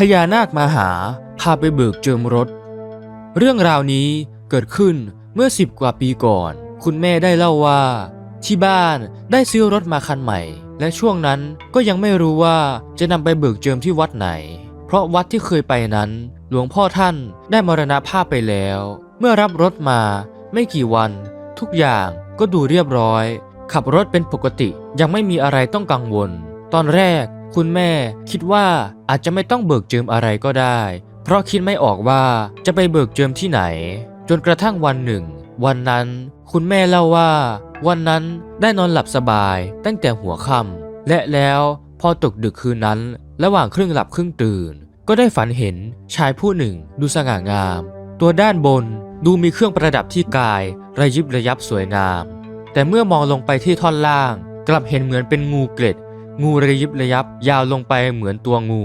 พญานาคมาหาพาไปเบิกเจิมรถ เรื่องราวนี้เกิดขึ้นเมื่อสิบกว่าปีก่อน คุณแม่ได้เล่าว่า ที่บ้านได้ซื้อรถมาคันใหม่ และช่วงนั้นก็ยังไม่รู้ว่าจะนำไปเบิกเจิมที่วัดไหน เพราะวัดที่เคยไปนั้น หลวงพ่อท่านได้มรณภาพไปแล้ว เมื่อรับรถมาไม่กี่วัน ทุกอย่างก็ดูเรียบร้อย ขับรถเป็นปกติยังไม่มีอะไรต้องกังวล ตอนแรก คุณแม่คิดว่าอาจจะไม่ต้องเบิกเจิมอะไรก็ได้ เพราะคิดไม่ออกว่าจะไปเบิกเจิมที่ไหน จนกระทั่งวันหนึ่ง วันนั้นคุณแม่เล่าว่า วันนั้นได้นอนหลับสบายตั้งแต่หัวค่ำและแล้วพอตกดึกคืนนั้น ระหว่างครึ่งหลับครึ่งตื่น ก็ได้ฝันเห็นชายผู้หนึ่งดูสง่างาม ตัวด้านบนดูมีเครื่องประดับที่กายระยิบระยับสวยงาม แต่เมื่อมองลงไปที่ท่อนล่าง กลับเห็นเหมือนเป็นงูเกล็ด งูระยิบระยับ ยาวลงไปเหมือนตัวงู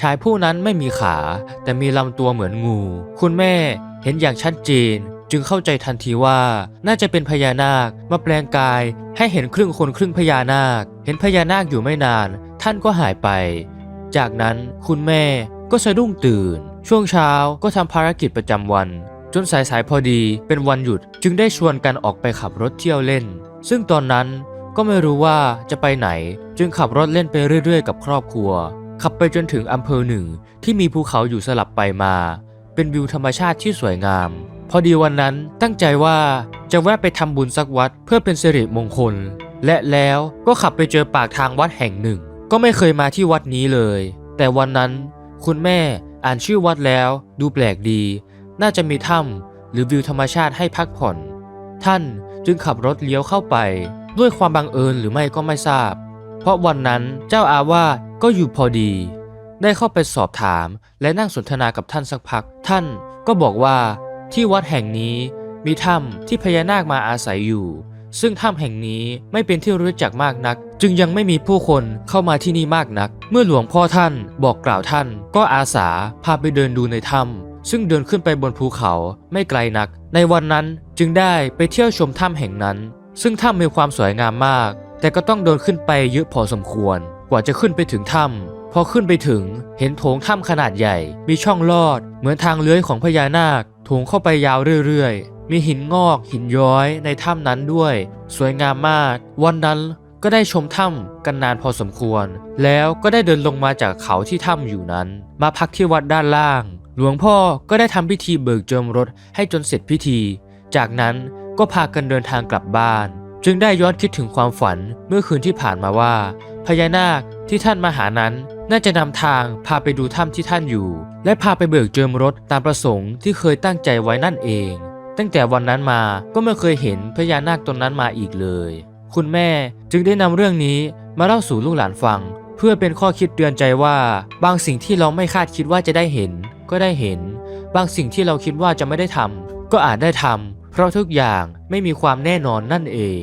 ชายผู้นั้นไม่มีขา แต่มีลำตัวเหมือนงู คุณแม่เห็นอย่างชัดเจน จึงเข้าใจทันทีว่า น่าจะเป็นพญานาคมาแปลงกาย ให้เห็นครึ่งคนครึ่งพญานาค เห็นพญานาคอยู่ไม่นาน ท่านก็หายไป จากนั้นคุณแม่ก็สะดุ้งตื่น ช่วงเช้าก็ทำภารกิจประจำวัน จนสายๆพอดีเป็นวันหยุดจึงได้ชวนกันออกไปขับรถเที่ยวเล่น ซึ่งตอนนั้น ก็ไม่รู้ว่าจะไปไหนจึงขับรถเล่นไปเรื่อยๆ กับครอบครัว ขับไปจนถึงอำเภอหนึ่งที่มีภูเขาอยู่สลับไปมา เป็นวิวธรรมชาติที่สวยงาม พอดีวันนั้นตั้งใจว่าจะแวะไปทำบุญสักวัดเพื่อเป็นสิริมงคล และแล้วก็ขับไปเจอปากทางวัดแห่งหนึ่ง ก็ไม่เคยมาที่วัดนี้เลย แต่วันนั้น คุณแม่อ่านชื่อวัดแล้ว ดูแปลกดี น่าจะมีถ้ำหรือวิวธรรมชาติให้พักผ่อน ท่านจึงขับรถเลี้ยวเข้าไป ด้วยความบังเอิญหรือไม่ก็ไม่ทราบ เพราะวันนั้นเจ้าอาวาสก็อยู่พอดี ได้เข้าไปสอบถามและนั่งสนทนากับท่านสักพัก ท่านก็บอกว่าที่วัดแห่งนี้มีถ้ำที่พญานาคมาอาศัยอยู่ ซึ่งถ้ำแห่งนี้ไม่เป็นที่รู้จักมากนัก จึงยังไม่มีผู้คนเข้ามาที่นี่มากนัก เมื่อหลวงพ่อท่านบอกกล่าวท่าน ก็อาสาพาไปเดินดูในถ้ำซึ่งเดินขึ้นไปบนภูเขาไม่ไกลนัก ในวันนั้นจึงได้ไปเที่ยวชมถ้ำแห่งนั้น ซึ่งถ้ำมีความสวยงามมาก แต่ก็ต้องเดินขึ้นไปเยอะพอสมควร กว่าจะขึ้นไปถึงถ้ำพอขึ้นไปถึงเห็นโถงถ้ำขนาดใหญ่ มีช่องลอด เหมือนทางเลื้อยของพญานาคถงเข้าไปยาวเรื่อยๆ มีหินงอกหินย้อยในถ้ำนั้นด้วย สวยงามมาก วันนั้นก็ได้ชมถ้ำกันนานพอสมควร แล้วก็ได้เดินลงมาจากเขาที่ถ้ำอยู่นั้น มาพักที่วัดด้านล่าง หลวงพ่อก็ได้ทำพิธีเบิกเจิมรถให้จนเสร็จพิธี จากนั้น ก็พากันเดินทางกลับบ้าน จึงได้ย้อนคิดถึงความฝันเมื่อคืนที่ผ่านมาว่า พญานาคที่ท่านมาหานั้น น่าจะนำทางพาไปดูถ้ำที่ท่านอยู่ และพาไปเบิกเจิมรถตามประสงค์ที่เคยตั้งใจไว้นั่นเอง ตั้งแต่วันนั้นมาก็ไม่เคยเห็นพญานาคตนนั้นมาอีกเลย คุณแม่จึงได้นำเรื่องนี้มาเล่าสู่ลูกหลานฟัง เพื่อเป็นข้อคิดเตือนใจว่า บางสิ่งที่เราไม่คาดคิดว่าจะได้เห็น ก็ได้เห็น บางสิ่งที่เราคิดว่าจะไม่ได้ทำก็อาจได้ทำ เพราะทุกอย่างไม่มีความแน่นอนนั่นเอง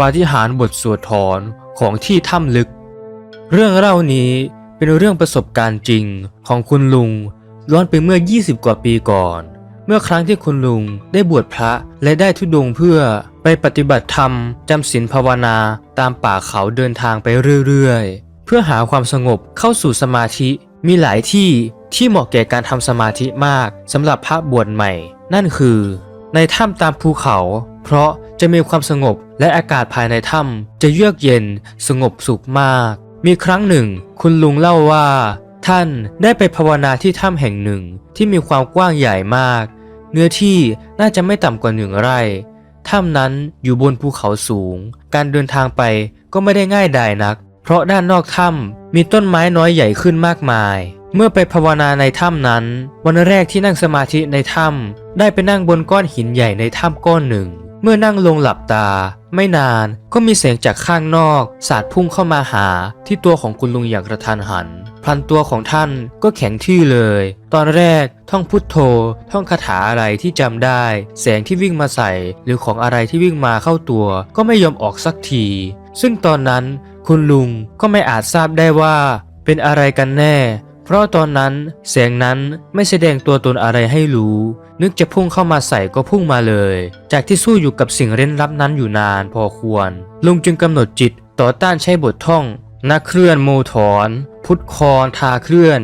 ปาฏิหาริย์บทสวดถอนของที่ถ้ำลึก เรื่องเล่านี้เป็นเรื่องประสบการณ์จริงของคุณลุงย้อนไปเมื่อ 20 กว่าปีก่อน เมื่อครั้งที่คุณลุงได้บวชพระและได้ทุดงเพื่อไปปฏิบัติธรรมจำศีลภาวนาตามป่าเขาเดินทางไปเรื่อยๆ เพื่อหาความสงบเข้าสู่สมาธิมีหลายที่ ที่เหมาะแก่การทำสมาธิมากสำหรับพระบวชใหม่ นั่นคือ ในถ้ำตามภูเขา เพราะจะมีความสงบและอากาศภายในถ้ำจะเยือกเย็นสงบสุขมาก มีครั้งหนึ่ง คุณลุงเล่าว่า ท่านได้ไปภาวนาที่ถ้ำแห่งหนึ่งที่มีความกว้างใหญ่มาก เนื้อที่น่าจะไม่ต่ำกว่าหนึ่งไร่ถ้ำนั้นอยู่บนภูเขาสูง การเดินทางไปก็ไม่ได้ง่ายดายนัก เพราะด้านนอกถ้ำมีต้นไม้น้อยใหญ่ขึ้นมากมาย เมื่อไปภาวนาในถ้ำนั้น วันแรกที่นั่งสมาธิในถ้ำได้ไปนั่งบนก้อนหินใหญ่ในถ้ำก้อนหนึ่ง เมื่อนั่งลงหลับตา ไม่นานก็มีเสียงจากข้างนอกสาดพุ่งเข้ามาหาที่ตัวของคุณลุงอย่างกระทันหันพลันตัวของท่านก็แข็งที่เลย ตอนแรกท่องพุทโธ ท่องคาถาอะไรที่จำได้ แสงที่วิ่งมาใส่ หรือของอะไรที่วิ่งมาเข้าตัว ก็ไม่ยอมออกสักที ซึ่งตอนนั้นคุณลุงก็ไม่อาจทราบได้ว่า เป็นอะไรกันแน่ เพราะตอนนั้นแสงนั้นไม่แสดงตัวตนอะไรให้รู้ นึกจะพุ่งเข้ามาใส่ก็พุ่งมาเลย จากที่สู้อยู่กับสิ่งเร้นลับนั้นอยู่นานพอควร ลุงจึงกำหนดจิตต่อต้านใช้บทท่องนักเคลื่อนโมถอน พุทธคอนทาเคลื่อน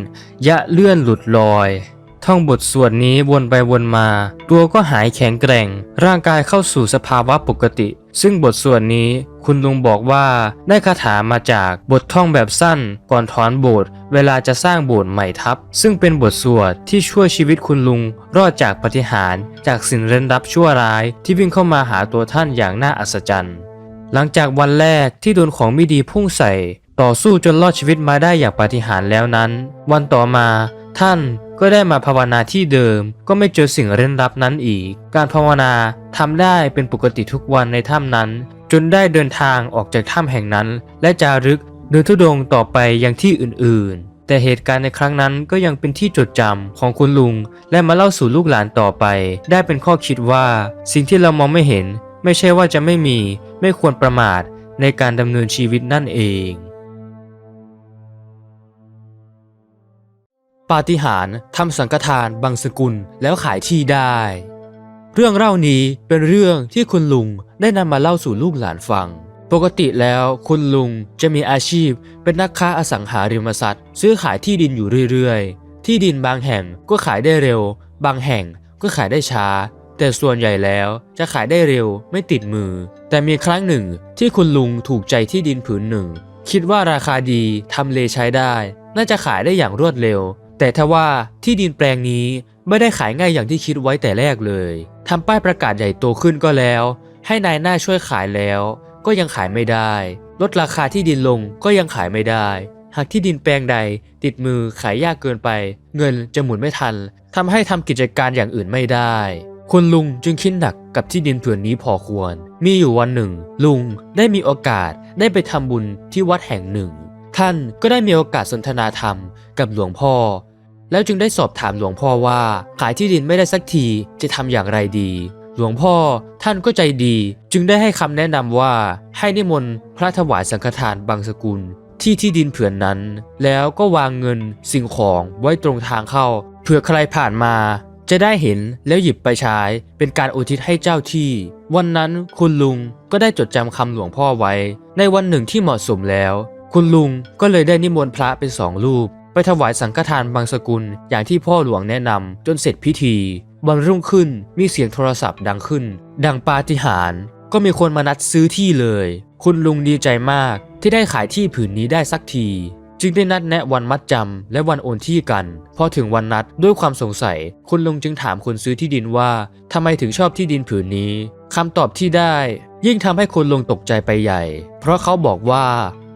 ยะเลื่อนหลุดลอย ท่องบทสวดนี้วนไปวนมา ตัวก็หายแข็งแกร่ง ร่างกายเข้าสู่สภาวะปกติ ซึ่งบทสวดนี้คุณลุงบอกว่าได้คาถามาจากบทท่องแบบสั้นก่อนถอนโบสถ์เวลาจะสร้างโบสถ์ใหม่ทับ ซึ่งเป็นบทสวดที่ช่วยชีวิตคุณลุง รอดจากปฏิหารจากสิ่งเร้นลับชั่วร้ายที่วิ่งเข้ามาหาตัวท่านอย่างน่าอัศจรรย์ หลังจากวันแรกที่โดนของไม่ดีพุ่งใส่ ต่อสู้จนรอดชีวิตมาได้อย่างปาฏิหาริย์แล้วนั้น วันต่อมา ท่านก็ได้มาภาวนาที่เดิม ก็ไม่เจอสิ่งเร้นลับนั้นอีก การภาวนาทำได้เป็นปกติทุกวันในถ้ำนั้น จนได้เดินทางออกจากถ้ำแห่งนั้น และจารึกเดินทุดงค์ต่อไปยังที่อื่น ๆแต่เหตุการณ์ในครั้งนั้นก็ยังเป็นที่จดจำของคุณลุง และมาเล่าสู่ลูกหลานต่อไป ได้เป็นข้อคิดว่า สิ่งที่เรามองไม่เห็น ไม่ใช่ว่าจะไม่มี ไม่ควรประมาทในการดำเนินชีวิตนั่นเอง ปาฏิหาริย์ทำสังฆทานบางสกุลแล้วขายที่ได้ เรื่องเล่านี้เป็นเรื่องที่คุณลุงได้นำมาเล่าสู่ลูกหลานฟัง ปกติแล้วคุณลุงจะมีอาชีพเป็นนักค้าอสังหาริมทรัพย์ ซื้อขายที่ดินอยู่เรื่อยๆ ที่ดินบางแห่งก็ขายได้เร็ว บางแห่งก็ขายได้ช้า แต่ส่วนใหญ่แล้วจะขายได้เร็วไม่ติดมือ แต่มีครั้งหนึ่งที่คุณลุงถูกใจที่ดินผืนหนึ่ง คิดว่าราคาดีทำเลใช้ได้ น่าจะขายได้อย่างรวดเร็ว แต่ทว่าที่ดินแปลงนี้ไม่ได้ขายง่ายอย่างที่คิดไว้แต่แรกเลยทำป้ายประกาศใหญ่โตขึ้นก็แล้ว ให้นายหน้าช่วยขายแล้ว ก็ยังขายไม่ได้ ลดราคาที่ดินลงก็ยังขายไม่ได้ หากที่ดินแปลงใดติดมือขายยากเกินไป เงินจะหมุนไม่ทันทำให้ทำกิจการอย่างอื่นไม่ได้คุณลุงจึงคิดหนักกับที่ดินผืนนี้พอควร มีอยู่วันหนึ่ง ลุงได้มีโอกาสได้ไปทำบุญที่วัดแห่งหนึ่ง ท่านก็ได้มีโอกาสสนทนาธรรมกับหลวงพ่อ แล้วจึงได้สอบถามหลวงพ่อว่าขายที่ดินไม่ได้สักทีจะทำอย่างไรดี หลวงพ่อท่านก็ใจดี จึงได้ให้คำแนะนำว่าให้นิมนต์พระถวายสังฆทานบางสกุล ที่ที่ดินเผื่อนนั้น แล้วก็วางเงินสิ่งของไว้ตรงทางเข้าเผื่อใครผ่านมาจะได้เห็นแล้วหยิบไปใช้เป็นการอุทิศให้เจ้าที่ วันนั้นคุณลุงก็ได้จดจำคำหลวงพ่อไว้ ในวันหนึ่งที่เหมาะสมแล้ว คุณลุงก็เลยได้นิมนต์พระเป็นสองรูป ไปถวายสังฆทานบางสกุลอย่างที่พ่อหลวงแนะนำจนเสร็จพิธี วันรุ่งขึ้นมีเสียงโทรศัพท์ดังขึ้น ดังปาฏิหาริย์ก็มีคนมานัดซื้อที่เลย คุณลุงดีใจมากที่ได้ขายที่ผืนนี้ได้สักที จึงได้นัดแนะวันมัดจำและวันโอนที่กัน พอถึงวันนัดด้วยความสงสัย คุณลุงจึงถามคนซื้อที่ดินว่าทำไมถึงชอบที่ดินผืนนี้คำตอบที่ได้ ยิ่งทำให้คุณลุงตกใจไปใหญ่ เพราะเขาบอกว่า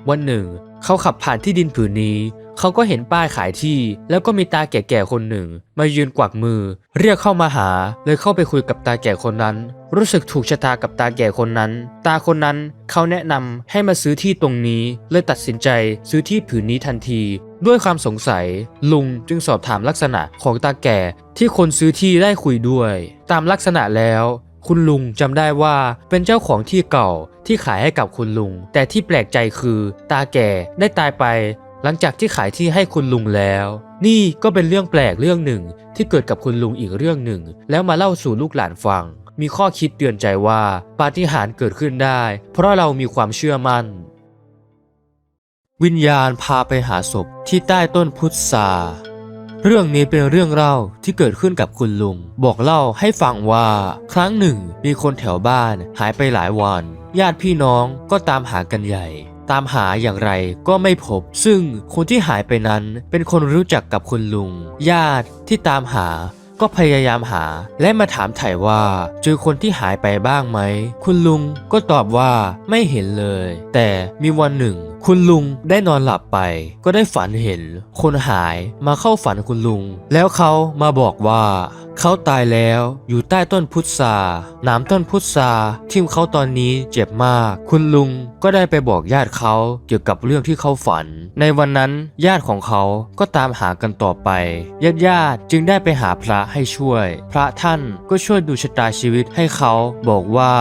วันหนึ่ง เขาขับผ่านที่ดินผืนนี้ เขาก็เห็นป้ายขายที่ แล้วก็มีตาแก่ๆคนหนึ่ง มายืนกวักมือ เรียกเข้ามาหา เลยเข้าไปคุยกับตาแก่คนนั้น รู้สึกถูกชะตากับตาแก่คนนั้น ตาคนนั้นเขาแนะนำให้มาซื้อที่ตรงนี้ เลยตัดสินใจซื้อที่ผืนนี้ทันที ด้วยความสงสัย ลุงจึงสอบถามลักษณะของตาแก่ที่คนซื้อที่ได้คุยด้วย ตามลักษณะแล้ว คุณลุงจำได้ว่าเป็นเจ้าของที่เก่าที่ขายให้กับคุณลุง แต่ที่แปลกใจคือตาแก่ได้ตายไป หลังจากที่ขายที่ให้คุณลุงแล้ว นี่ก็เป็นเรื่องแปลกเรื่องหนึ่งที่เกิดกับคุณลุงอีกเรื่องหนึ่ง แล้วมาเล่าสู่ลูกหลานฟัง มีข้อคิดเตือนใจว่าปาฏิหาริย์เกิดขึ้นได้ เพราะเรามีความเชื่อมั่น วิญญาณพาไปหาศพที่ใต้ต้นพุทรา เรื่องนี้เป็นเรื่องเล่าที่เกิดขึ้นกับคุณลุง บอกเล่าให้ฟังว่า ครั้งหนึ่งมีคนแถวบ้านหายไปหลายวัน ญาติพี่น้องก็ตามหากันใหญ่ ตามหาอย่างไรก็ไม่พบ ซึ่งคนที่หายไปนั้นเป็นคนรู้จักกับคุณลุง ญาติที่ตามหา ก็พยายามหา และมาถามไถ่ว่า เจอคนที่หายไปบ้างไหม คุณลุงก็ตอบว่าไม่เห็นเลย แต่มีวันหนึ่ง คุณลุงได้นอนหลับไป ก็ได้ฝันเห็น คนหายมาเข้าฝันคุณลุง แล้วเขามาบอกว่า เขาตายแล้วอยู่ใต้ต้นพุทราหนามต้นพุทราทิ่มเขาตอนนี้เจ็บมาก คุณลุงก็ได้ไปบอกญาติเขาเกี่ยวกับเรื่องที่เขาฝัน ในวันนั้นญาติของเขาก็ตามหากันต่อไปญาติญาติๆจึงได้ไปหาพระให้ช่วย พระท่านก็ช่วยดูชะตาชีวิตให้เขาบอกว่า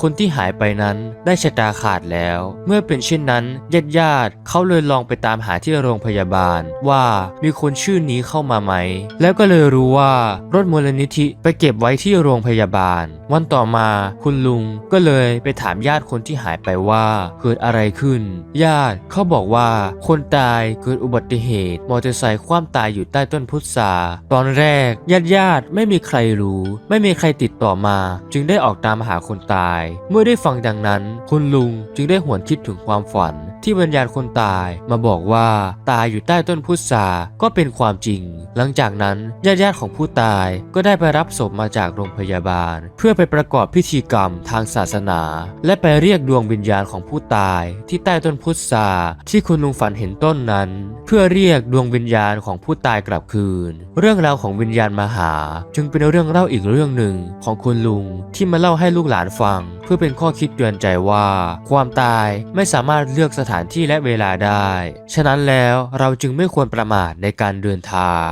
คนที่หายไปนั้นได้ชะตาขาดแล้ว เมื่อเป็นเช่นนั้นญาติญาติๆเขาเลยลองไปตามหาที่โรงพยาบาลว่ามีคนชื่อนี้เข้ามาไหม แล้วก็เลยรู้ว่ารถมูลลนิธิไปเก็บไว้ที่โรงพยาบาล วันต่อมาคุณลุงก็เลยไปถามญาติคนที่หายไปว่าเกิดอะไรขึ้น ญาติเขาบอกว่าคนตายเกิดอุบัติเหตุมอเตอร์ไซค์คว่ำตายอยู่ใต้ต้นพุทราตอนแรกญาติญาติไม่มีใครรู้ ไม่มีใครติดต่อมา จึงได้ออกตามหาคนตาย เมื่อได้ฟังดังนั้น คุณลุงจึงได้หวนคิดถึงความฝัน ที่วิญญาณคนตายมาบอกว่าตายอยู่ใต้ต้นพุทราก็เป็นความจริง หลังจากนั้นญาติญาติของผู้ตายก็ได้ไปรับศพมาจากโรงพยาบาล เพื่อไปประกอบพิธีกรรมทางศาสนา และไปเรียกดวงวิญญาณของผู้ตาย ที่ใต้ต้นพุทราที่คุณลุงฝันเห็นต้นนั้น เพื่อเรียกดวงวิญญาณของผู้ตายกลับคืน เรื่องราวของวิญญาณมาหา จึงเป็นเรื่องเล่าอีกเรื่องหนึ่งของคุณลุงที่มาเล่าให้ลูกหลานฟัง เพื่อเป็นข้อคิดเตือนใจว่า ความตายไม่สามารถเลือกสถานที่และเวลาได้ ฉะนั้นแล้วเราจึงไม่ควรประมาทในการเดินทาง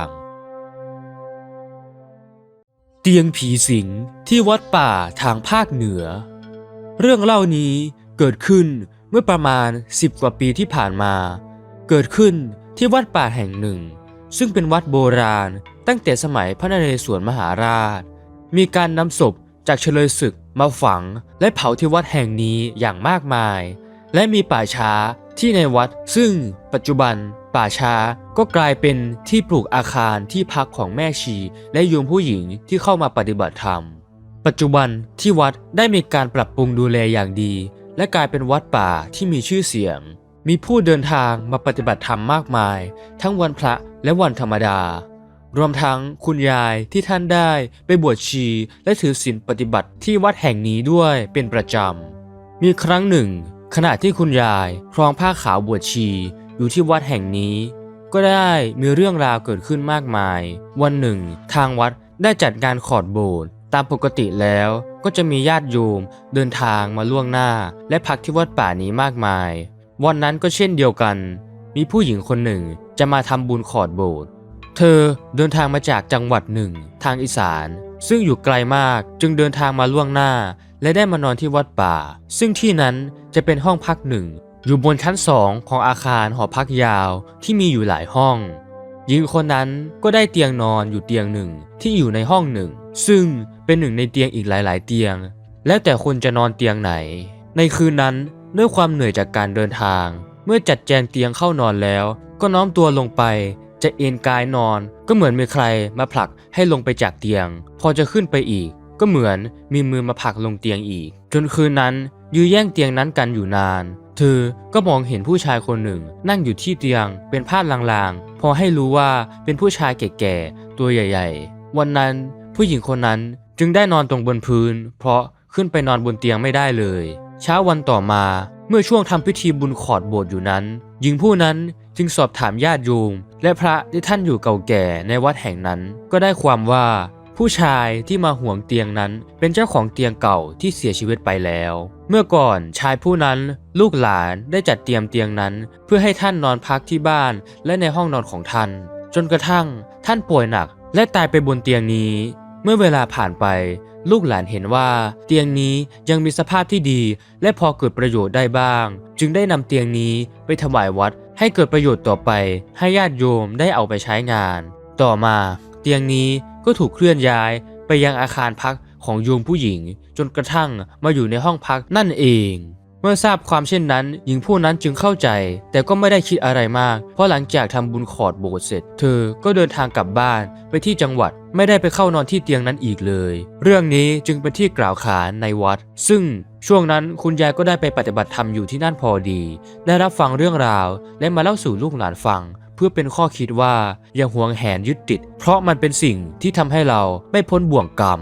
เตียงผีสิงที่วัดป่าทางภาคเหนือ เรื่องเล่านี้เกิดขึ้นเมื่อประมาณ 10 กว่าปีที่ผ่านมา เกิดขึ้นที่วัดป่าแห่งหนึ่ง ซึ่งเป็นวัดโบราณตั้งแต่สมัยพระนเรศวรมหาราช มีการนำศพจากเฉลยศึกมาฝังและเผาที่วัดแห่งนี้อย่างมากมาย และมีป่าช้าที่ในวัดซึ่งปัจจุบัน ป่าช้าก็กลายเป็นที่ปลูกอาคารที่พักของแม่ชี และโยมผู้หญิงที่เข้ามาปฏิบัติธรรม ปัจจุบันที่วัดได้มีการปรับปรุงดูแลอย่างดี และกลายเป็นวัดป่าที่มีชื่อเสียง มีผู้เดินทางมาปฏิบัติธรรมมากมาย ทั้งวันพระและวันธรรมดา รวมทั้งคุณยายที่ท่านได้ไปบวชชี และถือศีลปฏิบัติที่วัดแห่งนี้ด้วยเป็นประจำมีครั้งหนึ่ง ขณะที่คุณยายครองผ้าขาวบวชชี อยู่ที่วัดแห่งนี้ ก็ได้มีเรื่องราวเกิดขึ้นมากมาย วันหนึ่ง ทางวัดได้จัดงานขอดโบสถ์ตามปกติแล้วก็จะมีญาติโยมเดินทางมาล่วงหน้า และพักที่วัดป่านี้มากมาย วันนั้นก็เช่นเดียวกัน มีผู้หญิงคนหนึ่งจะมาทำบุญขอดโบสถ์เธอเดินทางมาจากจังหวัดหนึ่ง ทางอีสาน ซึ่งอยู่ไกลมากจึงเดินทางมาล่วงหน้า และได้มานอนที่วัดป่า ซึ่งที่นั้นจะเป็นห้องพักหนึ่ง อยู่บนชั้นสองของอาคารหอพักยาวที่มีอยู่หลายห้อง หญิงคนนั้นก็ได้เตียงนอนอยู่เตียงหนึ่งที่อยู่ในห้องหนึ่ง ซึ่งเป็นหนึ่งในเตียงอีกหลาย ๆ เตียง แล้วแต่คนจะนอนเตียงไหน ในคืนนั้นด้วยความเหนื่อยจากการเดินทาง เมื่อจัดแจงเตียงเข้านอนแล้ว ก็น้อมตัวลงไปจะเอนกายนอนก็เหมือนมีใครมาผลักให้ลงไปจากเตียง พอจะขึ้นไปอีก ก็เหมือนมีมือมาผลักลงเตียงอีก จนคืนนั้นยื้อแย่งเตียงนั้นกันอยู่นาน เธอก็มองเห็นผู้ชายคนหนึ่ง นั่งอยู่ที่เตียงเป็นผ้าลางๆ พอให้รู้ว่าเป็นผู้ชายแก่ๆ ตัวใหญ่ๆ วันนั้นผู้หญิงคนนั้นจึงได้นอนตรงบนพื้น เพราะขึ้นไปนอนบนเตียงไม่ได้เลย เช้าวันต่อมาเมื่อช่วงทำพิธีบุญขอดโบสถ์อยู่นั้น หญิงผู้นั้นจึงสอบถามญาติโยมและพระที่ท่านอยู่เก่าแก่ในวัดแห่งนั้น ก็ได้ความว่า ผู้ชายที่มาห่วงเตียงนั้นเป็นเจ้าของเตียงเก่าที่เสียชีวิตไปแล้ว เมื่อก่อนชายผู้นั้นลูกหลานได้จัดเตรียมเตียงนั้น เพื่อให้ท่านนอนพักที่บ้านและในห้องนอนของท่าน จนกระทั่งท่านป่วยหนักและตายไปบนเตียงนี้ เมื่อเวลาผ่านไป ลูกหลานเห็นว่าเตียงนี้ยังมีสภาพที่ดี และพอเกิดประโยชน์ได้บ้าง จึงได้นำเตียงนี้ไปถวายวัด ให้เกิดประโยชน์ต่อไป ให้ญาติโยมได้เอาไปใช้งาน ต่อมา เตียงนี้ ก็ถูกเคลื่อนย้ายไปยังอาคารพักของโยมผู้หญิง จนกระทั่งมาอยู่ในห้องพักนั่นเอง เมื่อทราบความเช่นนั้น หญิงผู้นั้นจึงเข้าใจ แต่ก็ไม่ได้คิดอะไรมาก เพราะหลังจากทำบุญขอดโบสถ์เสร็จ เธอก็เดินทางกลับบ้านไปที่จังหวัดไม่ได้ไปเข้านอนที่เตียงนั้นอีกเลย เรื่องนี้จึงเป็นที่กล่าวขานในวัด ซึ่งช่วงนั้นคุณยายก็ได้ไปปฏิบัติธรรมอยู่ที่นั่นพอดี ได้รับฟังเรื่องราวและมาเล่าสู่ลูกหลานฟัง เพื่อเป็นข้อคิดว่าอย่าหวงแหนยึดติด เพราะมันเป็นสิ่งที่ทำให้เราไม่พ้นบ่วงกรรม